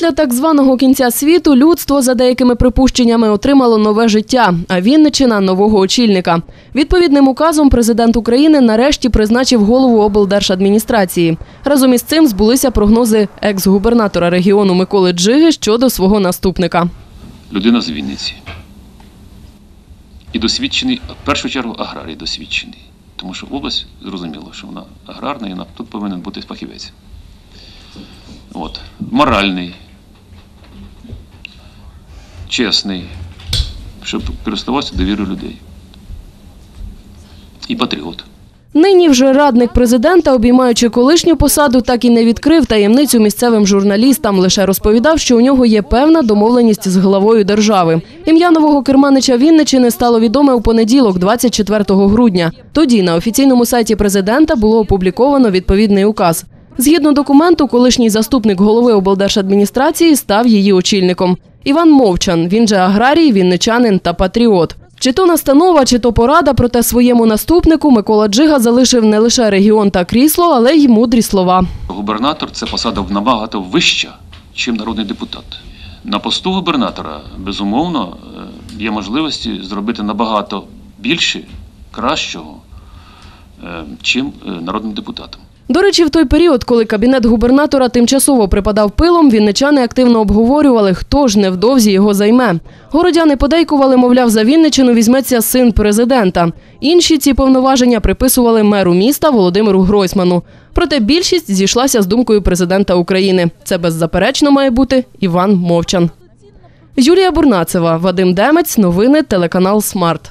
Після так званого кінця світу людство за деякими припущеннями отримало нове життя, а Вінничина – нового очільника. Відповідним указом президент України нарешті призначив голову облдержадміністрації. Разом із цим збулися прогнози екс-губернатора регіону Миколи Джиги щодо свого наступника. людина з Вінниці. І досвідчений, в першу чергу, аграрій досвідчений. Тому що область зрозуміло, що вона аграрна, і тут повинен бути фахівець. От. Моральний, чесний, щоб користувався довірою людей. І патріот. Нині вже радник президента, обіймаючи колишню посаду, так і не відкрив таємницю місцевим журналістам. Лише розповідав, що у нього є певна домовленість з главою держави. Ім'я нового керманича Вінничини стало відоме у понеділок, 24 грудня. Тоді на офіційному сайті президента було опубліковано відповідний указ. Згідно документу, колишній заступник голови облдержадміністрації став її очільником. Іван Мовчан, він же аграрій, вінничанин та патріот. Чи то настанова, чи то порада, проте своєму наступнику Микола Джига залишив не лише регіон та крісло, але й мудрі слова. Губернатор це посада набагато вища, ніж народний депутат. На посту губернатора, безумовно, е, є можливості зробити набагато більше, кращого, е, чим е, народним депутатом. До речі, в той період, коли кабінет губернатора тимчасово припадав пилом, вінничани активно обговорювали, хто ж невдовзі його займе. Городяни подейкували, мовляв, за Вінничину візьметься син президента. Інші ці повноваження приписували меру міста Володимиру Гройсману. Проте більшість зійшлася з думкою президента України. Це беззаперечно має бути Іван Мовчан. Юлія Бурнацева, Вадим Демець, новини, телеканал Смарт.